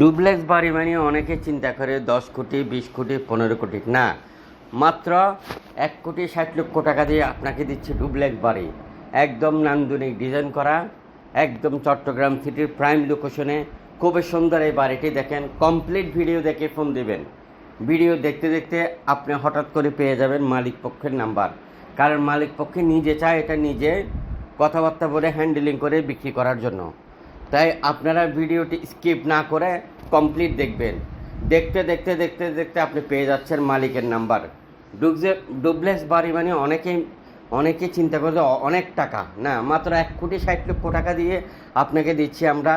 Duplex বাড়ি মানে অনেকে চিন্তা করে দশ কোটি, বিশ কোটি, পনেরো কোটি। না, মাত্র এক কোটি ষাট লক্ষ টাকা দিয়ে আপনাকে দিচ্ছে ডুপ্লেক্স বাড়ি। একদম নান্দনিক ডিজাইন করা, একদম চট্টগ্রাম সিটির প্রাইম লোকেশনে। খুবই সুন্দর এই বাড়িটি দেখেন, কমপ্লিট ভিডিও দেখে ফোন দেবেন। ভিডিও দেখতে দেখতে আপনি হঠাৎ করে পেয়ে যাবেন মালিক পক্ষের নাম্বার। কারণ মালিক পক্ষে নিজে চায় এটা নিজে কথাবার্তা বলে হ্যান্ডেলিং করে বিক্রি করার জন্য। তাই আপনারা ভিডিওটি স্কিপ না করে কমপ্লিট দেখবেন। দেখতে দেখতে দেখতে দেখতে আপনি পেয়ে যাচ্ছেন মালিকের নাম্বার। ডুবজে ডুবলেস বাড়ি মানে অনেকেই অনেকে চিন্তা করে অনেক টাকা। না, মাত্র এক কোটি ষাট লক্ষ টাকা দিয়ে আপনাকে দিচ্ছি আমরা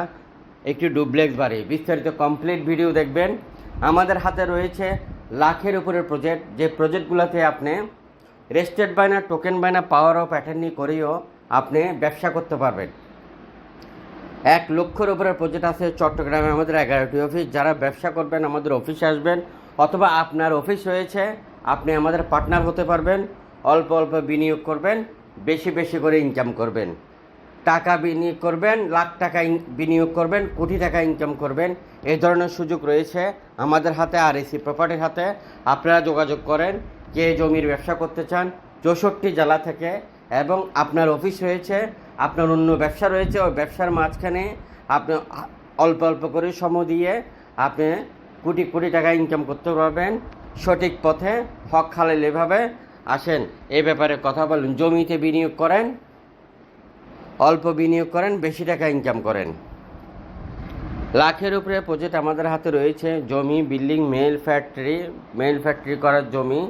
একটি ডুবলেক্স বাড়ি। বিস্তারিত কমপ্লিট ভিডিও দেখবেন। আমাদের হাতে রয়েছে লাখের উপরের প্রজেক্ট। যে প্রজেক্টগুলোতে আপনি রেস্টেড বায়না, টোকেন বায়না, পাওয়ার অফ, অ্যাটেন্ডি করেও আপনি ব্যবসা করতে পারবেন। এক লক্ষের উপরে প্রজেক্ট আছে চট্টগ্রামে আমাদের এগারোটি অফিস। যারা ব্যবসা করবেন, আমাদের অফিসে আসবেন। অথবা আপনার অফিস রয়েছে আপনি আমাদের পার্টনার হতে পারবেন। অল্প অল্প বিনিয়োগ করবেন, বেশি বেশি করে ইনকাম করবেন। টাকা বিনিয়োগ করবেন, লাখ টাকা বিনিয়োগ করবেন, কোটি টাকা ইনকাম করবেন। এই ধরনের সুযোগ রয়েছে আমাদের হাতে আর এসি প্রপার্টির হাতে। আপনারা যোগাযোগ করেন কে জমির ব্যবসা করতে চান, চৌষট্টি জেলা থেকে এবং আপনার অফিস রয়েছে আপনার অন্য ব্যবসা রয়েছে, ওই ব্যবসার মাঝখানে আপনি অল্প অল্প করে সময় দিয়ে আপনি কোটি কোটি টাকা ইনকাম করতে পারবেন। সঠিক পথে হক খালেল এভাবে আসেন। এ ব্যাপারে কথা বলুন। জমিতে বিনিয়োগ করেন, অল্প বিনিয়োগ করেন, বেশি টাকা ইনকাম করেন। লাখের উপরে প্রজেক্ট আমাদের হাতে রয়েছে। জমি building mill factory mill factory করার জমি।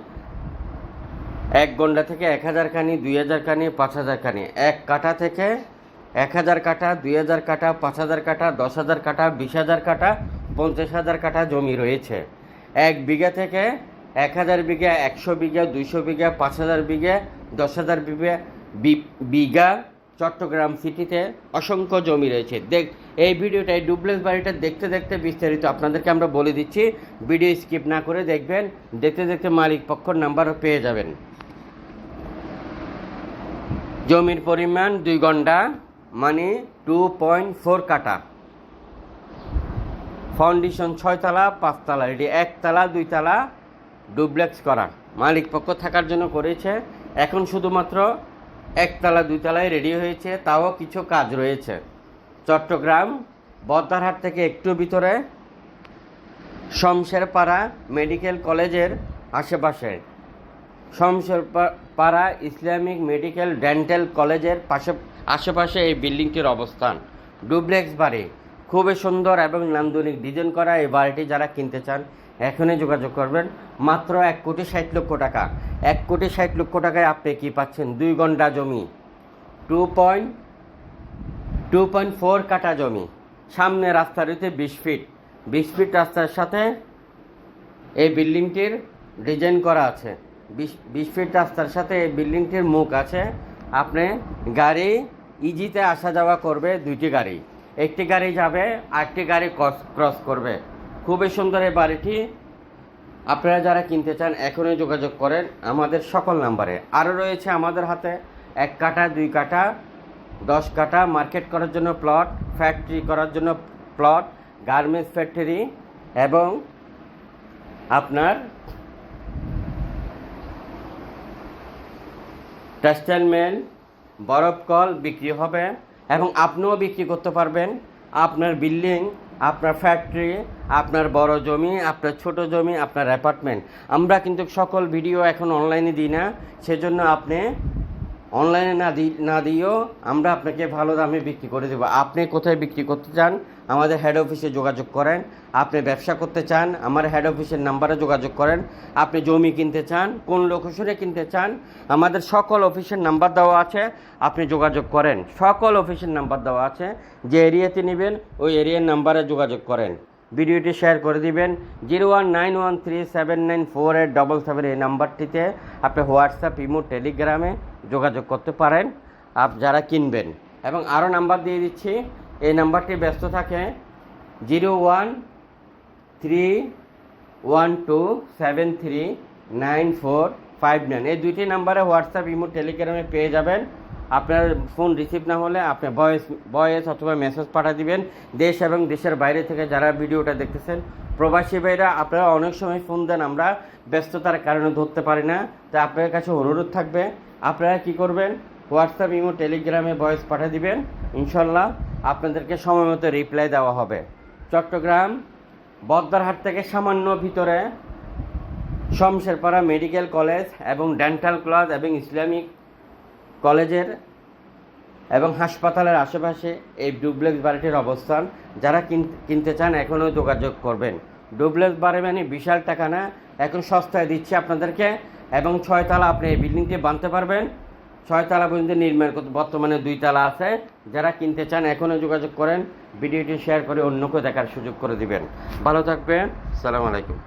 এক গন্ডা থেকে এক হাজার কানি, দুই হাজার কানি, পাঁচ হাজার কানি। এক কাঠা থেকে এক হাজার কাঠা দুই হাজার কাঠা পাঁচ হাজার কাঠা দশ হাজার কাঠা বিশ হাজার কাঠা পঞ্চাশ হাজার কাঠা জমি রয়েছে। এক বিঘা থেকে এক হাজার বিঘা, একশো বিঘা, দুইশো বিঘা, পাঁচ হাজার বিঘা, দশ হাজার বিঘা বিঘা চট্টগ্রাম সিটিতে অসংখ্য জমি রয়েছে। দেখ, এই ভিডিওটা, এই ডুপ্লেক্স বাড়িটা দেখতে দেখতে বিস্তারিত আপনাদেরকে আমরা বলে দিচ্ছি। ভিডিও স্কিপ না করে দেখবেন, দেখতে দেখতে মালিক পক্ষর নাম্বারও পেয়ে যাবেন। জমির পরিমাণ দুই ঘণ্টা মানে টু পয়েন্ট ফোর কাটা ফাউন্ডেশন ছয়তলা, পাঁচতলা, এটি একতলা, দুইতলা ডুপ্লেক্স করা। মালিক পক্ষ থাকার জন্য করেছে। এখন শুধুমাত্র একতলা, দুইতলায় রেডি হয়েছে, তাও কিছু কাজ রয়েছে। চট্টগ্রাম বদ্দারহাট থেকে একটু ভিতরে, শমশেরপাড়া মেডিকেল কলেজের আশেপাশে। শমশেরপাড়া ইসলামিক মেডিকেল ডেন্টাল কলেজের পাশে, আশেপাশে এই বিল্ডিংটির অবস্থান। ডুপ্লেক্স বাড়ি, খুবই সুন্দর এবং নান্দনিক ডিজাইন করা এই বাড়িটি যারা কিনতে চান, এখনই যোগাযোগ করবেন। মাত্র এক কোটি ষাট লক্ষ টাকা। এক কোটি ষাট লক্ষ টাকায় আপনি কি পাচ্ছেন? দুই ঘণ্টা জমি। Two point two point four কাটা জমি। সামনে রাস্তা রয়েছে বিশ ফিট। বিশ ফিট রাস্তার সাথে এই বিল্ডিংটির ডিজাইন করা আছে। বিশ ফিট রাস্তার সাথে এই বিল্ডিংটির মুখ আছে। আপনি গাড়ি ইজিতে আসা যাওয়া করবে দুইটি গাড়ি। একটি গাড়ি যাবে, আরেকটি গাড়ি ক্রস করবে। খুবই সুন্দর এই বাড়িটি। আপনারা যারা কিনতে চান, এখনই যোগাযোগ করেন আমাদের সকল নাম্বারে। আরও রয়েছে আমাদের হাতে এক কাটা দুই কাটা দশ কাটা মার্কেট করার জন্য প্লট, ফ্যাক্টরি করার জন্য প্লট, গার্মেন্টস ফ্যাক্টরি এবং আপনার টেক্সটাইল মেল বরফ কল বিক্রি হবে এবং আপনিও বিক্রি করতে পারবেন। আপনার বিল্ডিং আপনার ফ্যাক্টরি আপনার বড় জমি, আপনার ছোট জমি, আপনার অ্যাপার্টমেন্ট আমরা কিন্তু সকল ভিডিও এখন অনলাইনে দিই না। সেজন্য আপনি অনলাইনে না দি, না দিয়েও আমরা আপনাকে ভালো দামে বিক্রি করে দেবো। আপনি কোথায় বিক্রি করতে চান, আমাদের হেড অফিসে যোগাযোগ করেন। আপনি ব্যবসা করতে চান, আমার হেড অফিসের নাম্বারে যোগাযোগ করেন। আপনি জমি কিনতে চান, কোন লোকেশনে কিনতে চান, আমাদের সকল অফিসের নাম্বার দেওয়া আছে, আপনি যোগাযোগ করেন। সকল অফিসের নাম্বার দেওয়া আছে, যে এরিয়াতে নেবেন, ওই এরিয়ার নাম্বারে যোগাযোগ করেন। ভিডিওটি শেয়ার করে দিবেন। Zero one nine one three seven nine four eight double seven এই নাম্বারটিতে আপনি হোয়াটসঅ্যাপ, ইমো, টেলিগ্রামে যোগাযোগ করতে পারেন, আপ যারা কিনবেন। এবং আরও নাম্বার দিয়ে দিচ্ছি, এই নাম্বারটি ব্যস্ত থাকে, zero one three one two seven three nine four five nine. এই দুইটি নাম্বারে হোয়াটসঅ্যাপ, ইমো, টেলিগ্রামে পেয়ে যাবেন। আপনার ফোন রিসিভ না হলে আপনি ভয়েস ভয়েস অথবা মেসেজ পাঠিয়ে দিবেন। দেশ এবং দেশের বাইরে থেকে যারা ভিডিওটা দেখতেছেন, প্রবাসী ভাইরা, আপনারা অনেক সময় ফোন দেন, আমরা ব্যস্ততার কারণে ধরতে পারি না। তাই আপনার কাছে অনুরোধ থাকবে, আপনারা কি করবেন? হোয়াটসঅ্যাপ ইমো টেলিগ্রামে ভয়েস পাঠিয়ে দিবেন। ইনশাল্লাহ আপনাদেরকে সময় মতো রিপ্লাই দেওয়া হবে। চট্টগ্রাম বদ্দারহাট থেকে সামান্য ভিতরে, শমশেরপাড়া মেডিকেল কলেজ এবং ডেন্টাল ক্লাস এবং ইসলামিক কলেজের এবং হাসপাতালের আশেপাশে এই ডুপ্লেক্স বাড়িটির অবস্থান। যারা কিন- কিনতে চান, এখনও যোগাযোগ করবেন। ডুপ্লেক্স বাড়ি মানে বিশাল টাকা না এখন সস্তায় দিচ্ছি আপনাদেরকে। এবং ছয়তলা আপনি এই বিল্ডিংটি বানতে পারবেন। ছয়তলা পর্যন্ত নির্মাণ করতে বর্তমানে দুই তালা আছে। যারা কিনতে চান, এখনও যোগাযোগ করেন। ভিডিওটি শেয়ার করে অন্যকে দেখার সুযোগ করে দিবেন। ভালো থাকবেন। সালাম আলাইকুম।